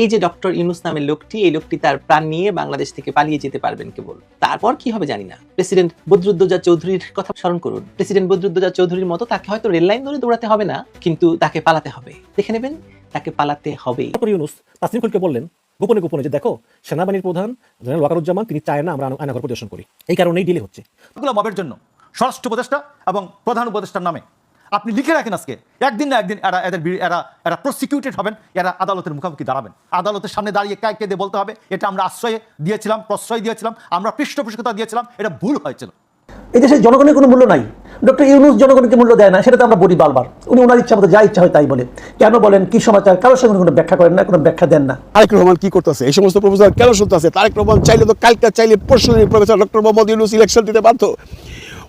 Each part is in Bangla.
এই যে ডক্টর ইউনুস নামের লোকটি এই লোকটি তার প্রাণ নিয়ে বাংলাদেশ থেকে পালিয়ে যেতে পারবেন কেবল। তারপর কি হবে জানি না। প্রেসিডেন্ট বদরুদ্দোজা চৌধুরীর কথা স্মরণ করুন। প্রেসিডেন্ট বদরুদ্দোজা চৌধুরীর মতো তাকে হয়তো রেল লাইন ধরে দৌড়াতে হবে না কিন্তু তাকে পালাতে হবে। দেখে নেবেন তাকে পালাতে হবে। ডক্টর ইউনুস তাসনিম খুলকে বললেন গোপনে গোপনে যে দেখো সেনাবাহিনীর প্রধান জেনারেল ওয়াকারুজ্জামান তিনি চায় না আমরা আয়নাঘর পরিদর্শন করি। এই কারণেই ডিলে হচ্ছে। এগুলো মবের জন্য স্বরাষ্ট্র উপদেষ্টা এবং প্রধান উপদেষ্টার নামে আপনি লিখে রাখেন আজকে। একদিন না একদিন এরা এদের এরা এরা প্রসিকিউটেড হবেন এরা আদালতের মুখোমুখি দাঁড়াবেন। আদালতের সামনে দাঁড়িয়ে কায় কেঁদে বলতে হবে এটা আমরা আশ্রয় দিয়েছিলাম প্রশ্রয় দিয়েছিলাম আমরা পৃষ্ঠপোষকতা দিয়েছিলাম এটা ভুল হয়েছিল। এই দেশে জনগণের কোনো মূল্য নাই। ডক্টর ইউনুস জনগণকে মূল্য দেয় না সেটা তো আমরা বলি বারবার। উনি ওনার ইচ্ছা মতো যা ইচ্ছা হয় তাই বলে। কেন বলেন কি সমাচার কারোর সঙ্গে কোনো ব্যাখ্যা করেন না কোনো ব্যাখ্যা দেন না। তারেক রহমান কি করতেছে? এই সমস্ত প্রফেসর কেন শুনতেছে? তারেক রহমান চাইলে তো কালকে চাইলে পরশু professor doctor Mohammad Yunus election দিতে পারত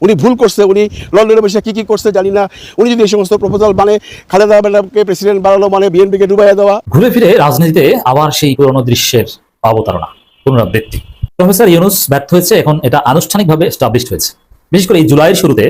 উনি ভুল করছে উনি লন্ডনে বসে কি কি করছে জানি না। উনি যদি এই সমস্ত প্রপোজাল মানে খালেদা ম্যাডামকে প্রেসিডেন্ট বানালো মানে বিএনপিকে ডুবাইয়া দেওয়া। ঘুরে ফিরে রাজনীতিতে আবার সেই পুরনো দৃশ্যের অবতারণা পুনরাবৃত্তি। প্রফেসর ইউনুস ব্যর্থ হয়েছে এখন এটা আনুষ্ঠানিকভাবে স্টাবলিশড হয়েছে। বিশেষ করে এই জুলাইয়ের শুরুতে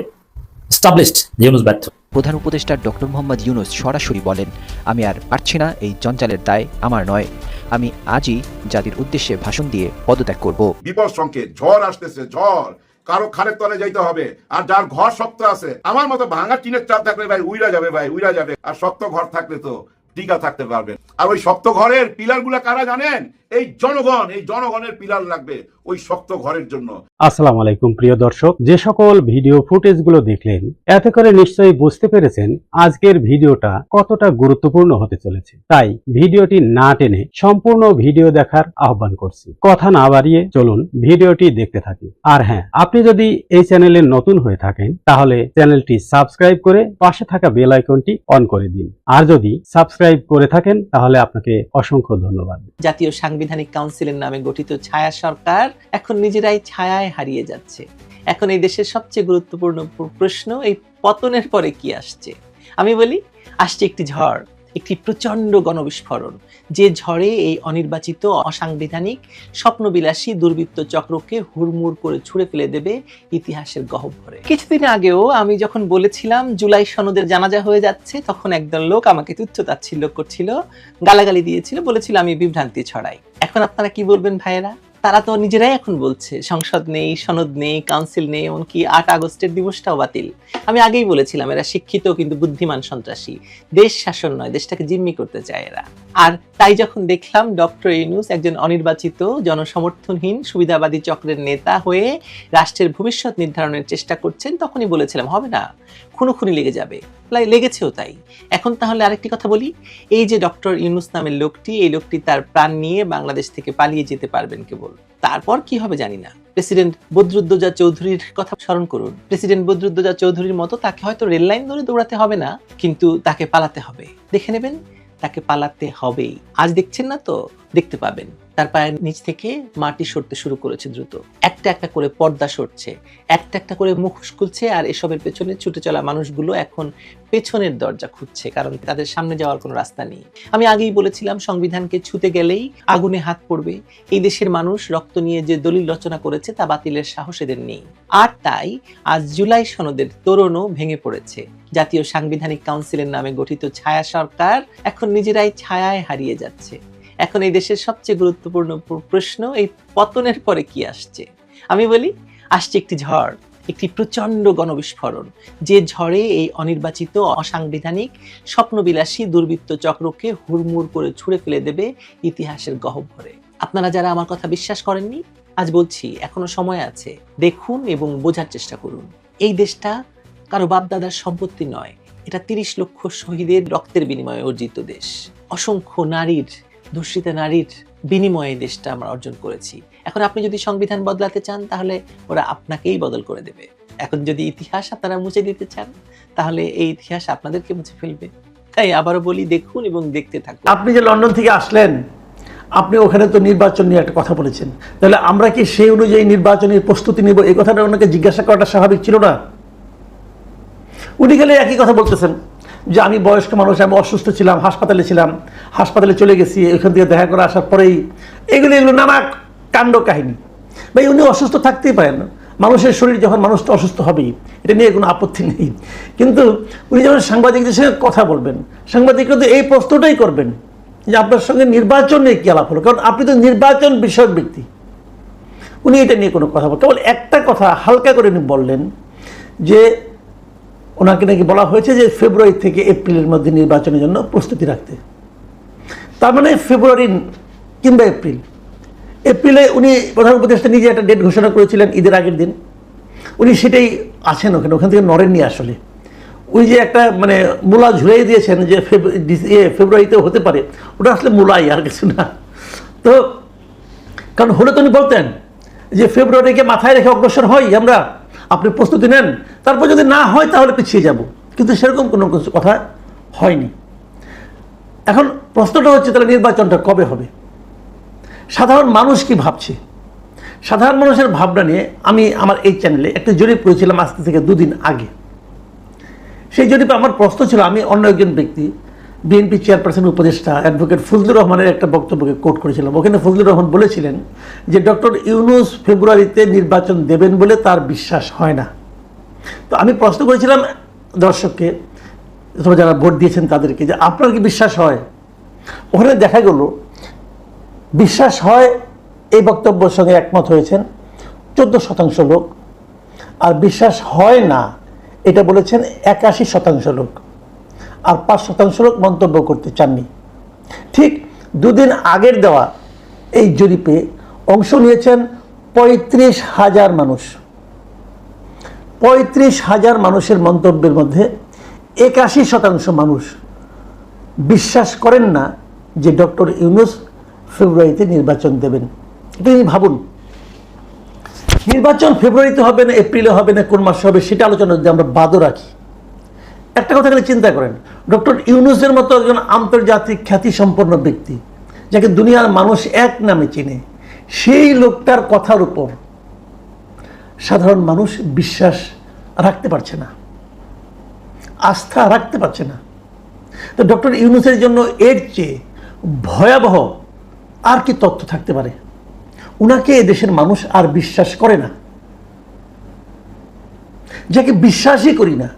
স্টাবলিশড ইউনুস ব্যর্থ। প্রধান উপদেষ্টা ডক্টর মোহাম্মদ ইউনুস সরাসরি বলেন আমি আর পারছি না এই জঞ্জালের দায় আমার নয়। আমি আজই জাতির উদ্দেশ্যে ভাষণ দিয়ে পদত্যাগ করব। বিপদ সংকেত ঝড় আসতেছে ঝড়। কারও খালের তলে যাইতে হবে। আর যার ঘর শক্ত আছে, আমার মতো ভাঙা টিনের চাল থাকলে ভাই উইরা যাবে ভাই, উইরা যাবে। আর শক্ত ঘর থাকলে তো টিকা থাকতে পারবেন আর ওই শক্ত ঘরের পিলারগুলা কারা জানেন? এই জনগণ এই জনগণের পিলার লাগবে ওই শক্ত ঘরের জন্য। আসসালামু আলাইকুম প্রিয় দর্শক। যে সকল ভিডিও ফুটেজগুলো দেখলেন এতে করে নিশ্চয়ই বুঝতে পেরেছেন আজকের ভিডিওটা কতটা গুরুত্বপূর্ণ হতে চলেছে। তাই ভিডিওটি না টেনে সম্পূর্ণ ভিডিও দেখার আহ্বান করছি। কথা না বাড়িয়ে চলুন ভিডিওটি দেখতে থাকি। আর হ্যাঁ আপনি যদি এই চ্যানেলে নতুন হয়ে থাকেন তাহলে চ্যানেলটি সাবস্ক্রাইব করে পাশে থাকা বেল আইকনটি অন করে দিন। আর যদি সাবস্ক্রাইব করে থাকেন তাহলে আপনাকে অসংখ্য ধন্যবাদ। জাতীয় সাংবিধানিক কাউন্সিলের নামে গঠিত ছায়া সরকার এখন নিজেরাই ছায়ায় হারিয়ে যাচ্ছে। এখন এই দেশের সবচেয়ে গুরুত্বপূর্ণ প্রশ্ন, এই পতনের পরে কি আসছে? আমি বলি, আসছে একটি ঝড়। একটি প্রচণ্ড গণবিস্ফোরণ, যে ঝড়ে এই অনির্বাচিত, অসাংবিধানিক, স্বপ্নবিলাসী দুর্বৃত্ত চক্রকে হুড়মুড় করে ছুঁড়ে ফেলে দেবে ইতিহাসের গহ্বরে কিছুদিন আগেও আমি যখন বলেছিলাম, জুলাই সনদের জানাজা হয়ে যাচ্ছে, তখন একদল লোক আমাকে তুচ্ছ তাচ্ছিল্য করছিল, গালাগালি দিয়েছিল, বলেছিল আমি বিভ্রান্তি ছড়াই। এখন আপনারা কি বলবেন ভাইয়েরা? তারা তো নিজেরাই এখন বলছে, সংসদ নেই, সনদ নেই কাউন্সিল নেই, এমনকি আট আগস্টের দিবসটাও বাতিল। আমি আগেই বলেছিলাম, এরা শিক্ষিত কিন্তু বুদ্ধিমান সন্ত্রাসী। দেশ শাসন নয়, দেশটাকে জিম্মি করতে চায় এরা। আর তাই যখন দেখলাম ডক্টর ইউনুস একজন অনির্বাচিত, জনসমর্থনহীন, সুবিধাবাদী চক্রের নেতা হয়ে রাষ্ট্রের ভবিষ্যৎ নির্ধারণের চেষ্টা করছেন, তখনই বলেছিলাম, হবে না। খুনোখুনি লেগে যাবে। লেগেছেও তাই। এখন তাহলে আরেকটি কথা বলি। এই যে ডক্টর ইউনুস নামের লোকটি, এই লোকটি তার প্রাণ নিয়ে বাংলাদেশ থেকে পালিয়ে যেতে পারবেন কেবল। তারপর কি হবে জানি না। প্রেসিডেন্ট বদরুদ্দোজা চৌধুরীর কথা স্মরণ করুন। প্রেসিডেন্ট বদরুদ্দোজা চৌধুরীর মতো তাকে হয়তো রেল লাইন ধরে দৌড়াতে হবে না, কিন্তু তাকে পালাতে হবে। দেখে নেবেন, তাকে পালাতে হবেই। আজ দেখছেন না তো? দেখতে পাবেন। তার পায়ের নিচ থেকে মাটি সরতে শুরু করেছে দ্রুত। একটা একটা করে পর্দা সরছে, একটা একটা করে মুখোশ খুলছে আর এসবের পেছনে ছুটে চলা মানুষগুলো এখন পেছনের দরজা খুঁজছে কারণ তাদের সামনে যাওয়ার কোনো রাস্তা নেই। আমি আগেই বলেছিলাম, সংবিধানকে ছুতে গেলেই আগুনে হাত পড়বে। এই দেশের মানুষ রক্ত নিয়ে যে দলিল রচনা করেছে তা বাতিলের সাহস এদের নেই। আর তাই আজ জুলাই সনদের তোরণও ভেঙে পড়েছে। জাতীয় সাংবিধানিক কাউন্সিলের নামে গঠিত ছায়া সরকার এখন নিজেরাই ছায়ায় হারিয়ে যাচ্ছে। এখন এই দেশের সবচেয়ে গুরুত্বপূর্ণ প্রশ্ন, এই পতনের পরে কি আসছে? আমি বলি, আসছে একটি ঝড়, একটি প্রচণ্ড গণবিস্ফোরণ। যে ঝড়ে এই অনির্বাচিত, অসাংবিধানিক, স্বপ্নবিলাসী দুর্বৃত্ত চক্রকে হুড়মুড় করে ছুঁড়ে ফেলে দেবে ইতিহাসের গহ্বরে আপনারা যারা আমার কথা বিশ্বাস করেননি, আজ বলছি, এখনও সময় আছে। দেখুন এবং বোঝার চেষ্টা করুন। এই দেশটা কারও বাপদাদার সম্পত্তি নয়, এটা তিরিশ লক্ষ শহীদের রক্তের বিনিময়ে অর্জিত দেশ। অসংখ্য নারীর ধর্ষিতা নারীর বিনিময়ে দেশটা আমরা অর্জন করেছি। এখন আপনি যদি সংবিধান বদলাতে চান, তাহলে ওরা আপনাকেই বদল করে দেবে। এখন যদি ইতিহাস আপনারা মুছে দিতে চান, তাহলে এই ইতিহাস আপনাদেরকে মুছে ফেলবে। তাই আবারও বলি, দেখুন এবং দেখতে থাকুন। আপনি যে লন্ডন থেকে আসলেন, আপনি ওখানে তো নির্বাচন নিয়ে একটা কথা বলেছেন। তাহলে আমরা কি সেই অনুযায়ী নির্বাচনের প্রস্তুতি নিব? এই কথাটা ওনাকে জিজ্ঞাসা করাটা স্বাভাবিক ছিল না। উনি গেলে একই কথা বলতেছেন। যে আমি বয়স্ক মানুষ, আমি অসুস্থ ছিলাম, হাসপাতালে ছিলাম, হাসপাতালে চলে গেছি ওইখান থেকে দেখা করে আসার পরেই এগুলো এগুলো নানা কাণ্ড কাহিনী। ভাই, উনি অসুস্থ থাকতেই পারেন। মানুষের শরীর যখন মানুষ অসুস্থ হবেই, এটা নিয়ে কোনো আপত্তি নেই। কিন্তু উনি যখন সাংবাদিকদের সঙ্গে কথা বলবেন, সাংবাদিকরা তো এই প্রশ্নটাই করবেন যে আপনার সঙ্গে নির্বাচন নিয়ে কি আলাপ হলো? কারণ আপনি তো নির্বাচন বিষয়ক ব্যক্তি। উনি এটা নিয়ে কোনো কথা বল কেবল একটা কথা হালকা করে উনি বললেন যে ওনাকে নাকি বলা হয়েছে যে ফেব্রুয়ারি থেকে এপ্রিলের মধ্যে নির্বাচনের জন্য প্রস্তুতি রাখতে। তার মানে ফেব্রুয়ারি কিংবা এপ্রিল। এপ্রিলে উনি প্রধান উপদেষ্টা নিজে একটা ডেট ঘোষণা করেছিলেন ঈদের আগের দিন। উনি সেটাই আছেন ওখানে ওখান থেকে নরেননি আসলে। ওই যে একটা মানে মূলা ঝুলাই দিয়েছেন যে ইয়ে, ফেব্রুয়ারিতেও হতে পারে ওটা আসলে মূলাই আর কিছু না। তো কারণ হলে তো উনি বলতেন যে ফেব্রুয়ারিকে মাথায় রেখে অগ্রসর হই আমরা। আপনি প্রস্তুতি নেন, তারপর যদি না হয় তাহলে পিছিয়ে যাব। কিন্তু সেরকম কোনো কিছু কথা হয়নি। এখন প্রশ্নটা হচ্ছে তাহলে নির্বাচনটা কবে হবে? সাধারণ মানুষ কি ভাবছে? সাধারণ মানুষের ভাবনা নিয়ে আমি আমার এই চ্যানেলে একটা জরিপ করেছিলাম আজ থেকে দুদিন আগে। সেই জরিপে আমার প্রশ্ন ছিল, আমি অন্য একজন ব্যক্তি বিএনপি চেয়ারপারসন উপদেষ্টা অ্যাডভোকেট ফজলুর রহমানের একটা বক্তব্যকে কোট করেছিলাম। ওখানে ফজলুর রহমান বলেছিলেন যে, ডক্টর ইউনুস ফেব্রুয়ারিতে নির্বাচন দেবেন বলে তার বিশ্বাস হয় না। তো আমি প্রশ্ন করেছিলাম দর্শককে অথবা যারা ভোট দিয়েছেন তাদেরকে, যে আপনার কি বিশ্বাস হয়? ওখানে দেখা গেল, বিশ্বাস হয় এই বক্তব্যের সঙ্গে একমত হয়েছেন চোদ্দ শতাংশ লোক। আর বিশ্বাস হয় না, এটা বলেছেন একাশি শতাংশ লোক। আর পাঁচ শতাংশ লোক মন্তব্য করতে চাননি। ঠিক দুদিন আগের দেওয়া এই জরিপে অংশ নিয়েছেন পঁয়ত্রিশ হাজার মানুষ। পঁয়ত্রিশ হাজার মানুষের মন্তব্যের মধ্যে একাশি শতাংশ মানুষ বিশ্বাস করেন না যে ডক্টর ইউনুস ফেব্রুয়ারিতে নির্বাচন দেবেন। নিয়ে ভাবুন। নির্বাচন ফেব্রুয়ারিতে হবে না, এপ্রিলে হবে না, কোন মাসে হবে, সেটা আলোচনা যদি আমরা বাদও রাখি। একটা কথা খালি চিন্তা করেন। ডক্টর ইউনুসের মতো একজন আন্তর্জাতিক খ্যাতিসম্পন্ন ব্যক্তি, যাকে দুনিয়ার মানুষ এক নামে চেনে, সেই লোকটার কথার উপর সাধারণ মানুষ বিশ্বাস রাখতে পারছে না, আস্থা রাখতে পারছে না। তো ডক্টর ইউনুসের জন্য এর চেয়ে ভয়াবহ আর কি তথ্য থাকতে পারে? উনাকে দেশের মানুষ আর বিশ্বাস করে না। যাকে বিশ্বাসই করি না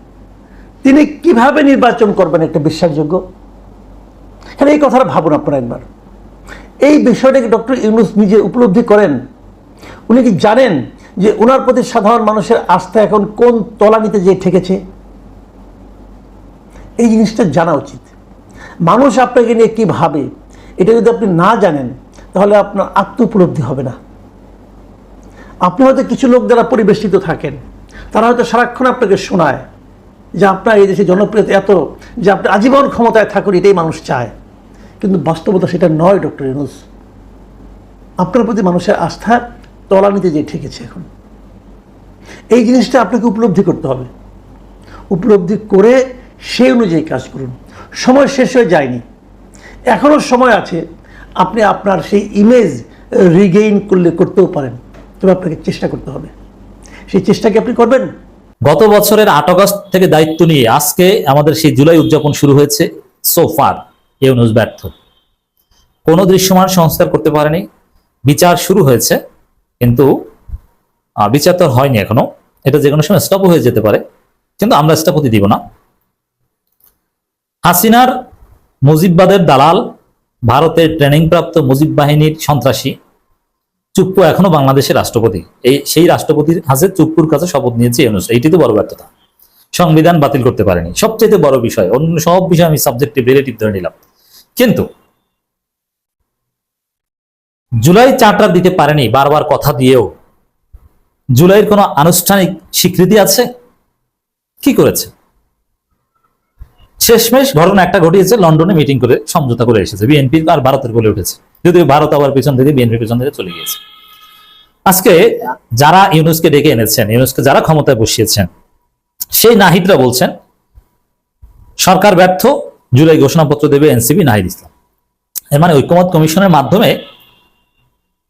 তিনি কীভাবে নির্বাচন করবেন একটা বিশ্বাসযোগ্য? এখানে এই কথাটা ভাবুন আপনারা একবার। এই বিষয়টাকে ডক্টর ইউনুস নিজে উপলব্ধি করেন। উনি কি জানেন যে ওনার প্রতি সাধারণ মানুষের আস্থা এখন কোন তলানিতে যে ঠেকেছে? এই জিনিসটা জানা উচিত। মানুষ আপনাকে নিয়ে কী ভাবে, এটা যদি আপনি না জানেন, তাহলে আপনার আত্ম উপলব্ধি হবে না। আপনি হয়তো কিছু লোক যারা পরিবেষ্টিত থাকেন, তারা হয়তো সারাক্ষণ আপনাকে শোনায়। যে আপনার এই দেশে জনপ্রিয়তা এত যে আপনি আজীবন ক্ষমতায় থাকুন, এটাই মানুষ চায়। কিন্তু বাস্তবতা সেটা নয়, ডক্টর ইউনুস। আপনার প্রতি মানুষের আস্থা তলানিতে যে ঠেকেছে এখন। এই জিনিসটা আপনাকে উপলব্ধি করতে হবে। উপলব্ধি করে সেই অনুযায়ী কাজ করুন। সময় শেষ হয়ে যায়নি। এখনও সময় আছে। আপনি আপনার সেই ইমেজ রিগেইন করলে, করতেও পারেন। তবে আপনাকে চেষ্টা করতে হবে। সেই চেষ্টা কি আপনি করবেন? গত বছরের আট আগস্ট থেকে দায়িত্ব নিয়ে আজকে আমাদের সেই জুলাই উদযাপন শুরু হয়েছে। সোফার ইউনুস ব্যর্থ। কোনো দৃশ্যমান সংস্কার করতে পারেনি। বিচার শুরু হয়েছে, কিন্তু বিচার তো হয়নি এখনও। এটা যে কোনো সময় স্টপ হয়ে যেতে পারে, কিন্তু আমরা স্টপ হতে দিব না। হাসিনার মুজিববাদের দালাল, ভারতের ট্রেনিং প্রাপ্ত মুজিব বাহিনীর সন্ত্রাসী। চুপ্পু এখনও বাংলাদেশের রাষ্ট্রপতি। এই সেই রাষ্ট্রপতির হাতে চুপ্পুর কাছে শপথ নিয়েছে ইউনুস। এইটি তো বড় ব্যর্থতা। সংবিধান বাতিল করতে পারেনি। সবচেয়ে বড় বিষয়, অন্য সব বিষয় আমি সাবজেক্টিভ রিলেটিভ ধরে নিলাম। কিন্তু জুলাই চার্টার দিতে পারেনি, বারবার কথা দিয়েও। জুলাইয়ের কোনো আনুষ্ঠানিক স্বীকৃতি আছে? কি করেছে? শেষমেশ ঘটনা একটা ঘটিয়েছে, লন্ডনে মিটিং করে সমঝোতা করে এসেছে। বিএনপি আর ভারতের বলে উঠেছে। যদিও ভারত আবার পিছন থেকে বিএনপি পিছন থেকে চলে গিয়েছে। আজকে যারা ইউনুসকে ডেকে এনেছেন, ইউনুসকে যারা ক্ষমতায় বসিয়েছেন, সেই নাহিদরা বলছেন, সরকার ব্যর্থ, জুলাই ঘোষণাপত্র দেবে এনসিপি নাহিদ ইসলাম। এর মানে ঐক্যমত কমিশনের মাধ্যমে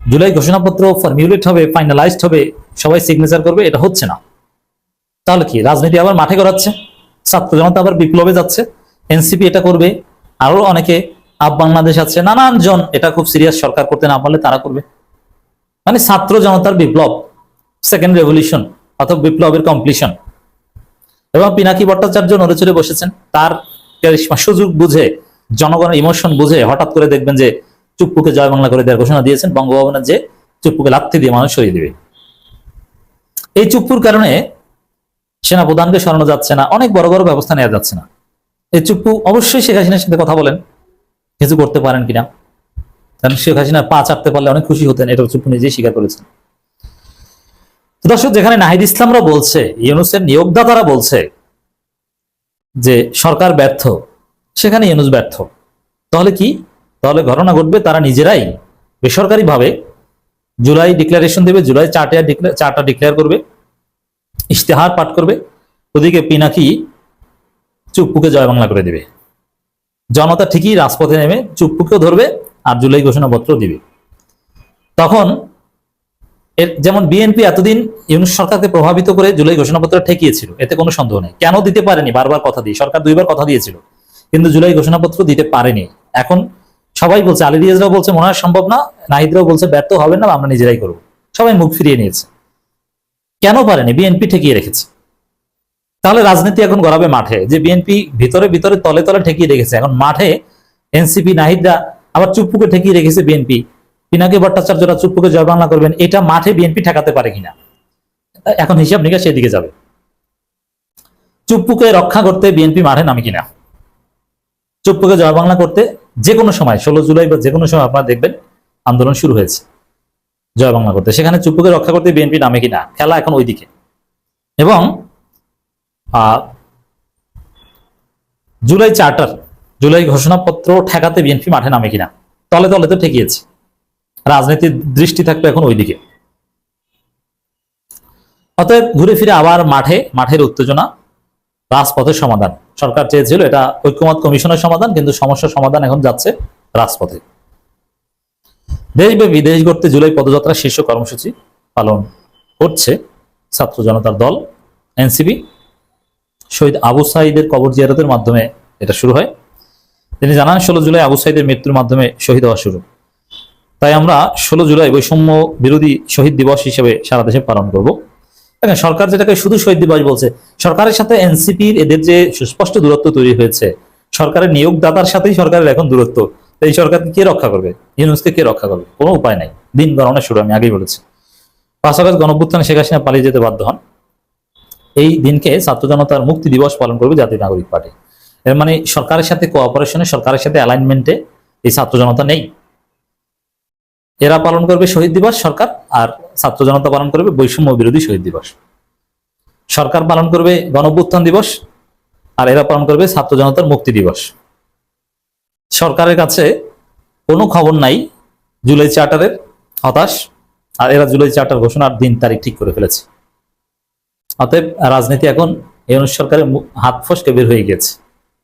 জুলাই ঘোষণাপত্র ফর্মিউলেট হবে ফাইনালাইজড হবে, সবাই সিগনেচার করবে, এটা হচ্ছে না। তাহলে কি, রাজনীতি আবার মাঠে গড়াচ্ছে, ছাত্র জনতা আবার বিপ্লবে যাচ্ছে, এনসিপি এটা করবে, আরও অনেকে আপ বাংলাদেশ আছে নানান জন এটা খুব সিরিয়াস সরকার করতে না পারলে তারা করবে। মানে ছাত্র জনতার বিপ্লব সেকেন্ড রেভলিউশন অথবা বিপ্লবের কমপ্লিশন এবং পিনাকি ভট্টাচার্য নড়েচড়ে বসেছেন, তার সুযোগ বুঝে, জনগণের ইমোশন বুঝে, হঠাৎ করে দেখবেন যে চুপ্পুকে জয় বাংলা করে দেওয়ার ঘোষণা দিয়েছেন, বঙ্গভবনের যে চুপ্পুকে লাথি দিয়ে মানুষ সরিয়ে দেবে। এই চুপ্পুর কারণে সেনা প্রধানকে সরানো যাচ্ছে না, অনেক বড় বড় ব্যবস্থা নেওয়া যাচ্ছে না। এই চুপ্পু অবশ্যই শেখ হাসিনার সাথে কথা বলেন। কিছু করতে পারেন কিনা? কারণ শেখ হাসিনা পা চাপতে পারলে অনেক খুশি হতেন, এটা চুপ্পু নিজেই স্বীকার করেছেন। দর্শক, যেখানে নাহিদ ইসলামরা বলছে, ইউনুসের নিয়োগদাতারা বলছে যে সরকার ব্যর্থ, সেখানে ইউনুস ব্যর্থ। তাহলে কি? তাহলে ঘটনা ঘটবে, তারা নিজেরাই বেসরকারিভাবে জুলাই ডিক্লারেশন দেবে, জুলাই চারটা চারটা ডিক্লেয়ার করবে, ইশতেহার পাঠ করবে, ওদিকে পিনাকি চুপ্পুকে জয় বাংলা করে দেবে। জনতা ঠিকই রাজপথে নেমে চুপ্পুকেও ধরবে আর জুলাই ঘোষণাপত্র দিবে। তখন এর যেমন বিএনপি এতদিন ইউনুস সরকারকে প্রভাবিত করে জুলাই ঘোষণাপত্র ঠেকিয়েছিল, এতে কোনো সন্দেহ নেই। কেন দিতে পারেনি? বারবার কথা দিয়ে সরকার দুইবার কথা দিয়েছিল, কিন্তু জুলাই ঘোষণাপত্র দিতে পারেনি। এখন সবাই বলছে, আলী রিয়াজরাও বলছে, মনে হয় সম্ভব না, নাহিদরাও বলছে, ব্যর্থ হবে না, আমরা নিজেরাই করব। সবাই মুখ ফিরিয়ে নিয়েছে। কেন পারেনি? বিএনপি ঠেকিয়ে রেখেছে। তাহলে রাজনীতি এখন গড়াবে মাঠে, যে বিএনপি ভিতরে ভিতরে তলে তলে ঠেকিয়ে রেখেছে এখন মাঠে এনসিপি নাহিদরা আবার চুপ্পুকে ঠেকিয়ে রেখেছে বিএনপি পিনাকি ভট্টাচার্যরা চুপ্পুকে জয় বাংলা করবেন, এটা মাঠে বিএনপি ঠেকাতে পারে কিনা? এখন হিসাব নিকাশ সেদিকে যাবে। চুপ্পুকে রক্ষা করতে বিএনপি মাঠে নামে কিনা? চুপ্পুকে জয় বাংলা করতে যে কোনো সময়, ষোলো জুলাই বা যে কোনো সময় আপনারা দেখবেন আন্দোলন শুরু হয়েছে জয় বাংলা করতে। সেখানে চুপ্পুকে রক্ষা করতে বিএনপি নামে কিনা? খেলা এখন ওইদিকে। এবং জুলাই চার্টার, জুলাই ঘোষণাপত্র ঠেকাতে বিএনপি মাঠে নামে কিনা? তলে তলে তো ঠেকিয়েছে। রাজনীতির দৃষ্টি থাকবে এখন ওইদিকে। অতএব ঘুরে ফিরে আবার মাঠে, মাঠের উত্তেজনা, রাজপথের সমাধান। সরকার চেয়েছিল এটা ঐক্যমত কমিশনের সমাধান, কিন্তু সমস্যার সমাধান এখন যাচ্ছে রাজপথে। দেশব্যাপী দেশ গড়তে জুলাই পদযাত্রা শীর্ষ কর্মসূচি পালন করছে ছাত্র জনতার দল, এনসিপি শহীদ আবু সাইদের কবর জিয়ারতের মাধ্যমে এটা শুরু হয়। তিনি জানান, ষোলো জুলাই আবু সাইদের মৃত্যুর মাধ্যমে শহীদ হওয়া শুরু। তাই আমরা ষোলো জুলাই বৈষম্য বিরোধী শহীদ দিবস হিসেবে সারা দেশে পালন করব। দেখেন, সরকার যেটাকে শুধু শহীদ দিবস বলছে, সরকারের সাথে এনসিপির এদের যে সুস্পষ্ট দূরত্ব তৈরি হয়েছে, সরকারের নিয়োগদাতার সাথেই সরকারের এখন দূরত্ব। এই সরকারকে কে রক্ষা করবে? ইউনুসকে কে রক্ষা করবে? কোনো উপায় নাই। দিন গণনা শুরু, আমি আগেই বলেছি। আগস্ট গণভ্যুত্থানে শেখ হাসিনা পালিয়ে যেতে বাধ্য হন। এই দিনকে ছাত্র জনতার মুক্তি দিবস পালন করবে জাতীয় নাগরিক পার্টি। এর মানে সরকারের সাথে কোঅপারেশনে সরকারের সাথে অ্যালাইনমেন্টে এই ছাত্র জনতা নেই। এরা পালন করবে শহীদ দিবস, সরকার, আর ছাত্র জনতা পালন করবে বৈষম্য বিরোধী শহীদ দিবস। সরকার পালন করবে গণভ্যুত্থান দিবস, আর এরা পালন করবে ছাত্র জনতার মুক্তি দিবস। সরকারের কাছে কোনো খবর নাই, জুলাই চার্টারের হতাশ, আর এরা জুলাই চার্টার ঘোষণার দিন তারিখ ঠিক করে ফেলেছে। অতএব রাজনীতি এখন এই সরকারের হাত ফসকে বের হয়ে গেছে।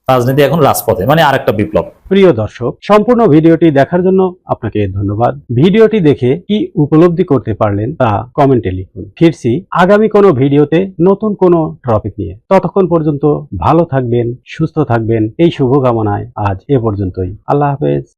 রাজনীতি এখন রাজপথে মানে আরেকটা বিপ্লব। প্রিয় দর্শক, সম্পূর্ণ ভিডিওটি দেখার জন্য আপনাকে ধন্যবাদ। ভিডিওটি দেখে কি উপলব্ধি করতে পারলেন তা কমেন্টে লিখুন। ফিরছি আগামী কোনো ভিডিওতে নতুন কোনো টপিক নিয়ে। ততক্ষণ পর্যন্ত ভালো থাকবেন, সুস্থ থাকবেন। এই শুভকামনায় আজ এ পর্যন্তই। আল্লাহ হাফেজ।